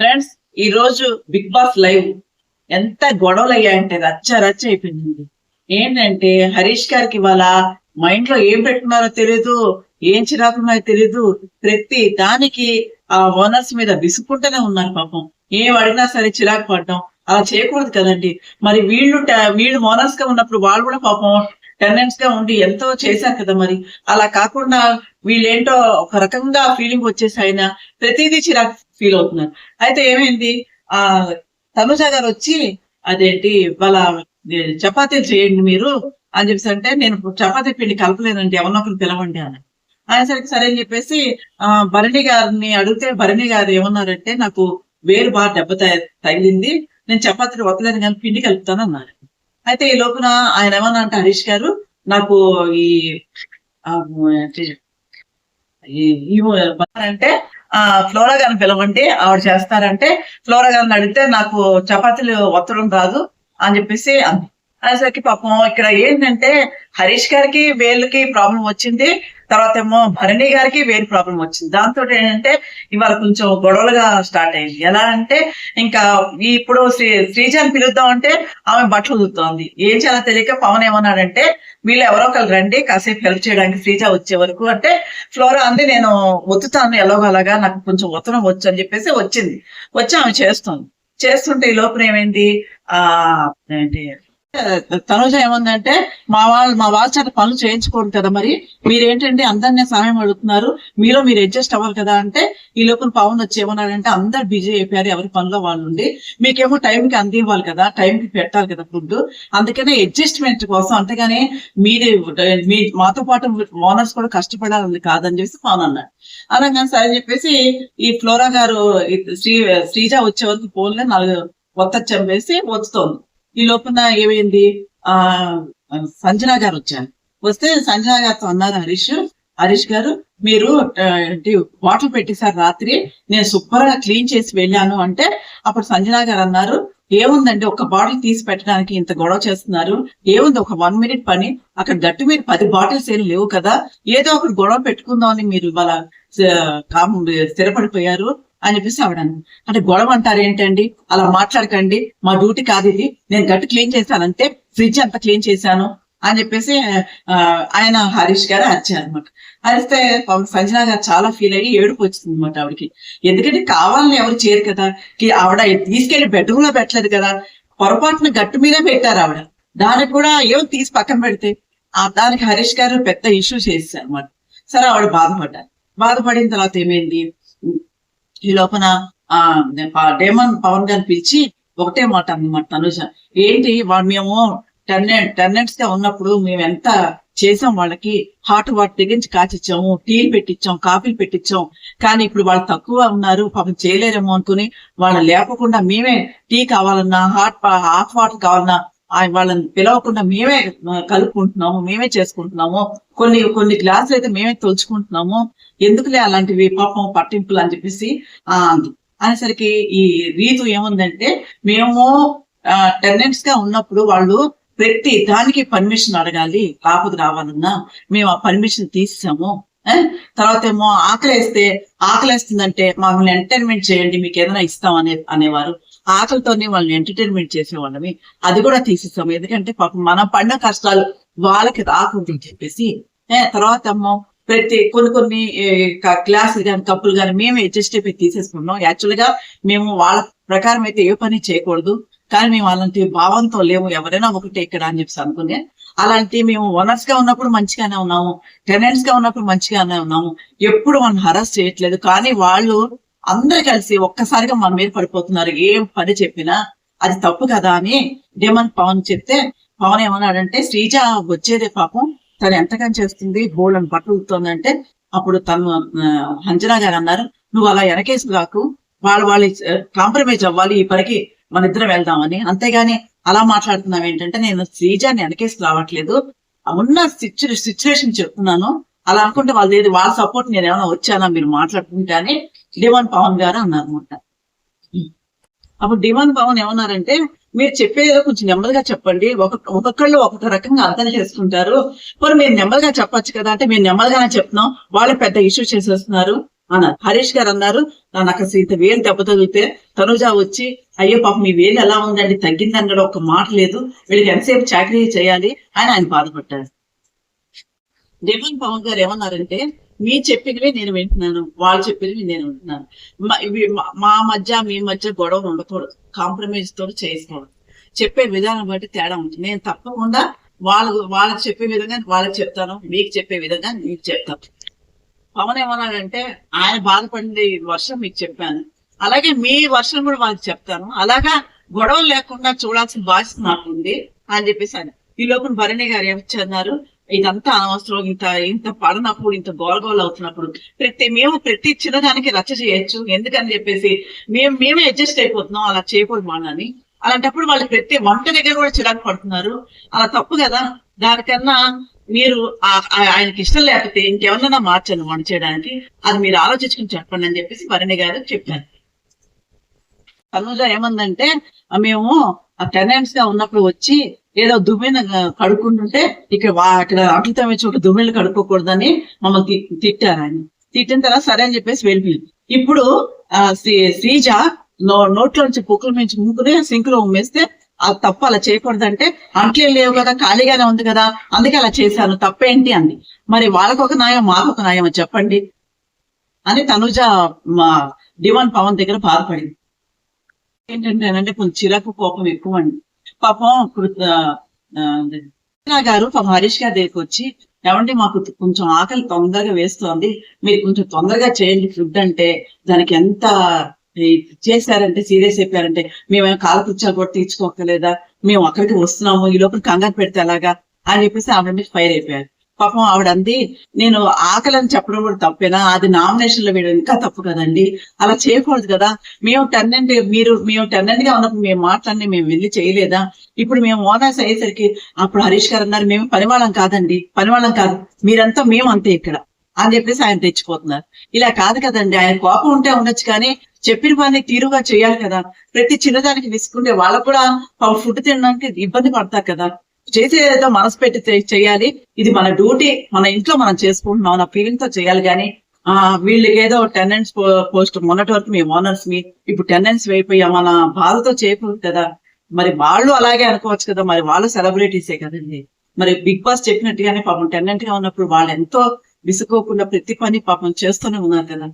Friends ఈ రోజు big boss live ఎంత గొడవలు అయ్యాయంటే రచ్చ రచ్చ అయిపోయింది ఏంటంటే హరీష్ గారికి ఇవాళ మైండ్లో ఏం పెట్టుకున్నారో తెలీదు ఏం చిరాకున్నారో తెలీదు ప్రతి దానికి ఆ ఓనర్స్ మీద విసుక్కుంటూనే ఉన్నారు పాపం. ఏం అడిగినా సరే చిరాకు పడడం అలా చేయకూడదు కదండి. మరి వీళ్ళు వీళ్ళు ఓనర్స్గా ఉన్నప్పుడు వాళ్ళు కూడా పాపం టెండెన్స్గా ఉండి ఎంతో చేశారు కదా మరి. అలా కాకుండా వీళ్ళేంటో ఒక రకంగా ఫీలింగ్ వచ్చేసి ఆయన ప్రతిదీ చిరాకు ఫీల్ అవుతున్నారు. అయితే ఏమైంది? ఆ తనుజ గారు వచ్చి అదేంటి వాళ్ళ చపాతీలు చేయండి మీరు అని చెప్పేసి అంటే నేను చపాతీ పిండి కలపలేదండి ఎవరినో పిలవండి అని. అనేసరికి సరే అని చెప్పేసి ఆ భరణి గారిని అడిగితే భరణి గారు ఏమన్నారంటే నాకు వేలు బాగా దెబ్బ తగిలింది నేను చపాతీలు వత్తలేను కానీ పిండి కలుపుతాను అన్నారు. అయితే ఈ లోపున ఆయన ఏమన్నా అంటే హరీష్ గారు నాకు ఈ- ఈ అంటే ఆ ఫ్లోరా గారిని పిలవండి. ఆవిడ చేస్తారంటే ఫ్లోరా గారిని అడిగితే నాకు చపాతీలు ఒత్తడం రాదు అని చెప్పేసి అనేసరికి పాపం ఇక్కడ ఏంటంటే హరీష్ గారికి వేళ్ళకి ప్రాబ్లం వచ్చింది. తర్వాత ఏమో భరణి గారికి వేరు ప్రాబ్లం వచ్చింది. దాంతో ఏంటంటే ఇవాళ కొంచెం గొడవలుగా స్టార్ట్ అయింది. ఎలా అంటే ఇంకా ఇప్పుడు శ్రీ శ్రీజాని పిలుద్దాం అంటే ఆమె బట్టలు ఉదుతోంది ఏం చేయాలో తెలియక పవన్ ఏమన్నాడంటే వీళ్ళు ఎవరో ఒకరు రండి కాసేపు హెల్ప్ చేయడానికి శ్రీజ వచ్చే వరకు. అంటే ఫ్లోరా అంది నేను ఒత్తుతాను ఎలాగోలాగా నాకు కొంచెం ఒత్తనం వచ్చు అని చెప్పేసి వచ్చింది. వచ్చి ఆమె చేస్తుంది. చేస్తుంటే ఈ లోపల ఏమైంది? ఆ ఏంటి? తనుజ ఏముందంటే మా వాళ్ళు మా వాళ్ళ చేత పనులు చేయించుకోరు కదా మరి. మీరేంటండి అందరినీ సమయం అడుగుతున్నారు. మీలో మీరు అడ్జస్ట్ అవ్వాలి కదా అంటే ఈ లోపల పవన్ వచ్చి ఏమన్నాడంటే అందరు బిజీ అయిపోయారు ఎవరి పనిలో వాళ్ళు ఉండి. మీకేమో టైంకి అందివ్వాలి కదా టైంకి పెట్టాలి కదా ఫుడ్ అందుకనే అడ్జస్ట్మెంట్ కోసం అంతేగాని మీరు మీ మాతో పాటు ఓనర్స్ కూడా కష్టపడాలని కాదని చెప్పేసి పవన్ అన్నాడు. అనగానే సరే అని చెప్పేసి ఈ ఫ్లోరా గారు శ్రీ శ్రీజ వచ్చే వరకు ఫోన్లో నాలుగు కొత్త చంపేసి వస్తుంది ఈ లోపల ఏమైంది? ఆ సంజన గారు వచ్చారు. వస్తే సంజన గారితో అన్నారు హరీష్ హరీష్ గారు మీరు బాటిల్ పెట్టేశారు రాత్రి నేను సూపర్గా క్లీన్ చేసి వెళ్ళాను అంటే అప్పుడు సంజన గారు అన్నారు ఏముందండి ఒక బాటిల్ తీసి పెట్టడానికి ఇంత గొడవ చేస్తున్నారు ఏముంది ఒక వన్ మినిట్ పని అక్కడ గట్టు మీద పది బాటిల్స్ ఏం లేవు కదా ఏదో ఒకటి గొడవ పెట్టుకుందాం అని మీరు ఇవాళ స్థిరపడిపోయారు అని చెప్పేసి ఆవిడ అంటే గొడవ అంటారు ఏంటండి? అలా మాట్లాడకండి. మా డ్యూటీ కాదు ఇది. నేను గట్టి క్లీన్ చేశానంటే ఫ్రిడ్జ్ అంతా క్లీన్ చేశాను అని చెప్పేసి ఆ, ఆయన హరీష్ గారు అరిచారు అనమాట అరిస్తే సంజన గారు చాలా ఫీల్ అయ్యి ఏడుపు వచ్చింది అనమాట ఆవిడకి. ఎందుకంటే కావాలని ఎవరు చేయరు కదా. కి- ఆవిడ తీసుకెళ్ళి బెడ్రూమ్లో పెట్టలేదు కదా. పొరపాటున గట్టు మీదే పెట్టారు ఆవిడ. దానికి కూడా ఏం తీసి పక్కన పెడితే ఆ దానికి హరీష్ గారు పెద్ద ఇష్యూ చేశారు అనమాట సరే ఆవిడ బాధపడ్డారు. బాధపడిన తర్వాత ఏమైంది? ఈ లోపల ఆ డేమన్ పవన్ గారిని పిలిచి ఒకటే మాట అన్నమాట తనుజ. ఏంటి వాళ్ళు మేము టెన్ టెర్నెంట్స్గా ఉన్నప్పుడు మేము ఎంత చేసాం వాళ్ళకి? హాట్ వాటర్ తెగించి కాచిచ్చాము టీలు పెట్టించాం కాఫీలు పెట్టించాం కానీ ఇప్పుడు వాళ్ళు తక్కువ ఉన్నారు పాపం చేయలేరేమో అనుకుని వాళ్ళు లేపకుండా మేమే టీ కావాలన్నా హాట్ హాట్ వాటర్ కావాలన్నా వాళ్ళని పిలవకుండా మేమే కలుపుకుంటున్నాము మేమే చేసుకుంటున్నాము. కొన్ని కొన్ని గ్లాసులు అయితే మేమే తోచుకుంటున్నాము ఎందుకులే అలాంటివి పాపం పట్టింపులు అని చెప్పేసి ఆ అనేసరికి ఈ రీతు ఏముందంటే మేము టెనెంట్స్గా ఉన్నప్పుడు వాళ్ళు ప్రతి దానికి పర్మిషన్ అడగాలి కాపుకు రావాలన్నా. మేము ఆ పర్మిషన్ తీసాము తర్వాత ఏమో ఆకలేస్తే ఆకలేస్తుందంటే మమ్మల్ని ఎంటర్టైన్మెంట్ చేయండి మీకు ఏదైనా ఇస్తాం అనే అనేవారు. ఆకలితోనే వాళ్ళని ఎంటర్టైన్మెంట్ చేసేవాళ్ళమి అది కూడా తీసేసాం ఎందుకంటే పాపం మనం పడిన కష్టాలు వాళ్ళకి రాకూడదు చెప్పేసి తర్వాత అమ్మో ప్రతి కొన్ని కొన్ని క్లాసులు కానీ కప్పులు కానీ మేము అడ్జస్ట్ అయిపోయి తీసేసుకున్నాం. యాక్చువల్గా మేము వాళ్ళ ప్రకారం అయితే ఏ పని చేయకూడదు. కానీ మేము అలాంటి భావంతో లేము. ఎవరైనా ఒకటే ఇక్కడ అని చెప్పి అనుకునే. అలాంటి మేము ఓనర్స్గా ఉన్నప్పుడు మంచిగానే ఉన్నాము. టెనెంట్స్గా ఉన్నప్పుడు మంచిగానే ఉన్నాము. ఎప్పుడు మనం హరాస్ చేయట్లేదు. కానీ వాళ్ళు అందరు కలిసి ఒక్కసారిగా మన మీద పడిపోతున్నారు. ఏం పని చెప్పినా అది తప్పు కదా అని డేమన్ పవన్ చెప్తే పవన్ ఏమన్నాడంటే శ్రీజ వచ్చేదే పాపం తను ఎంతకని చేస్తుంది బోల్డ్ అని అప్పుడు తను అంజనా గారు అన్నారు నువ్వు అలా వెనకేసి కాకు వాళ్ళు వాళ్ళు కాంప్రమైజ్ అవ్వాలి ఈ పనికి మన ఇద్దరం వెళ్దామని. అంతేగాని అలా మాట్లాడుతున్నాం ఏంటంటే నేను శ్రీజాని వెనకేసి రావట్లేదు. ఉన్న సిచ్యువేషన్ చెప్తున్నాను. అలా అనుకుంటే వాళ్ళది వాళ్ళ సపోర్ట్ నేను ఏమైనా వచ్చానా మీరు మాట్లాడుకుంటే అని డిమాండ్ పవన్ గారు అన్నారు అనమాట అప్పుడు డిమాండ్ పవన్ ఏమన్నారంటే మీరు చెప్పేదో కొంచెం నెమ్మదిగా చెప్పండి. ఒక ఒక్కొక్కళ్ళు ఒక్కొక్క రకంగా అర్థం చేసుకుంటారు. మరి మీరు నెమ్మదిగా చెప్పొచ్చు కదా అంటే మేము నెమ్మదిగానే చెప్తున్నాం. వాళ్ళు పెద్ద ఇష్యూ చేసేస్తున్నారు అన్నారు. హరీష్ గారు అన్నారు నాకు అసలు ఇంత వేలు దెబ్బ తగిలితే తనుజా వచ్చి అయ్యో పాప మీ వేలు ఎలా ఉందండి తగ్గిందని ఒక మాట లేదు. వీళ్ళకి ఎంతసేపు చాకరీ చేయాలి అని ఆయన బాధపడ్డారు. డిమాండ్ పవన్ గారు ఏమన్నారంటే మీ చెప్పినవి నేను వింటున్నాను. వాళ్ళు చెప్పినవి నేను వింటున్నాను. మా- మధ్య మీ మధ్య గొడవ ఉండకూడదు. కాంప్రమైజ్ తోటి చేసుకోవడం. చెప్పే విధానం బట్టి తేడా ఉంటుంది. నేను తప్పకుండా వాళ్ళకు వాళ్ళకి చెప్పే విధంగా వాళ్ళకి చెప్తాను. మీకు చెప్పే విధంగా మీకు చెప్తాను. పవన్ ఏమన్నాడంటే ఆయన బాధపడింది ఈ వర్షం మీకు చెప్పాను. అలాగే మీ వర్షం కూడా వాళ్ళకి చెప్తాను. అలాగా గొడవలు లేకుండా చూడాల్సిన బాధ్యత నాకు ఉంది అని చెప్పేసి ఆయన ఈ లోపల భరణి గారు ఏమన్నారు ఇదంతా అనవసరం ఇంత ఇంత పడనప్పుడు ఇంత గోల్గోల్ అవుతున్నప్పుడు. ప్రతి మేము ప్రతి చిన్నదానికి రచ్చ చేయొచ్చు. ఎందుకని చెప్పేసి మేము మేమే అడ్జస్ట్ అయిపోతున్నాం అలా చేయకూడదు మానని అలాంటప్పుడు వాళ్ళు ప్రతి వంట దగ్గర కూడా చిరాకు పడుతున్నారు. అలా తప్పు కదా. దానికన్నా మీరు ఆ- ఆయనకి ఇష్టం లేకపోతే ఇంకెవరన్నా మార్చండి వంట చేయడానికి. అది మీరు ఆలోచించుకుని చెప్పండి అని చెప్పేసి భరణి గారు చెప్పారు. తనుజ ఏమందంటే మేము ఆ టెనెంట్స్గా ఉన్నప్పుడు వచ్చి ఏదో దుమ్మెన కడుక్కుంటుంటే ఇక్కడ అక్కడ ఇక్కడ అట్లు తమ్మే చోట కడుక్కోకూడదని మమ్మల్ని తిట్టారు ఆయన. తిట్టిన తర్వాత సరే అని చెప్పేసి వెళ్ళిపోయింది ఇప్పుడు ఆ శ్రీ- శ్రీజ నో నోట్లో నుంచి పొక్కులు మించి మూకుని సింక్లో ఉమ్మేస్తే ఆ తప్పు అలా చేయకూడదంటే అంట్లే లేవు కదా ఖాళీగానే ఉంది కదా అందుకే అలా చేశాను తప్పేంటి? అంది. మరి వాళ్ళకు ఒక న్యాయం మాకొక న్యాయం చెప్పండి. అని తనుజ మా డిమాండ్ పవన్ దగ్గర బాధపడింది. ఏంటంటే అంటే కొంచెం చిరాకు కోపం ఎక్కువ అండి. పాపం గారు పాపం హరీష్ గారి దగ్గరికి వచ్చి ఏమంటే మాకు కొంచెం ఆకలి తొందరగా వేస్తోంది మీరు కొంచెం తొందరగా చేయండి ఫుడ్ అంటే దానికి ఎంత చేశారంటే సీరియస్ అయిపోయారంటే మేమేమో కాలకృత్యాలు కూడా తీర్చుకోకలేదా మేము అక్కడికి వస్తున్నాము ఈ లోపల కంగారు పెడితే అలాగా అని చెప్పేసి ఆవిడ మీద ఫైర్ అయిపోయారు. పాపం ఆవిడ అంది నేను ఆకలి అని చెప్పడం కూడా తప్పేనా? అది నామినేషన్లో వేయడం ఇంకా తప్పు కదండి. అలా చేయకూడదు కదా. మేము టెన్నెంట్ మీరు మేము టెన్నెంట్గా ఉన్నప్పుడు మేము మాట్లాడి మేము వెళ్ళి చేయలేదా? ఇప్పుడు మేము ఓనర్స్ అయ్యేసరికి అప్పుడు హరీష్ గారు అన్నారు మేము పనివాళ్ళం కాదండి. పనివాళ్ళం కాదు. మీరంతా మేము అంతే ఇక్కడ. అని చెప్పేసి ఆయన తెచ్చిపోతున్నారు. ఇలా కాదు కదండి. ఆయన కోపం ఉంటే ఉండొచ్చు కానీ చెప్పిన పని తీరుగా చేయాలి కదా. ప్రతి చిన్నదానికి విసుకుంటే వాళ్ళకు కూడా ఫుడ్ తినడానికి ఇబ్బంది పడతారు కదా. చేసేదో మనసు పెట్టి చేయాలి. ఇది మన డ్యూటీ. మన ఇంట్లో మనం చేసుకుంటున్నాం అన్న ఫీలింగ్తో చేయాలి కానీ ఆ వీళ్ళకి ఏదో టెండెన్స్ పోస్ట్ మొన్నటి వరకు మేము ఓనర్స్ మీ ఇప్పుడు టెండెన్స్ అయిపోయా మన బాధతో చేయకూడదు కదా. మరి వాళ్ళు అలాగే అనుకోవచ్చు కదా. మరి వాళ్ళు సెలబ్రిటీసే కదండి. మరి బిగ్ బాస్ చెప్పినట్టుగానే పాపం టెండెంట్గా ఉన్నప్పుడు వాళ్ళు ఎంతో విసుకోకుండా ప్రతి పని పాపం చేస్తూనే ఉన్నారు కదా.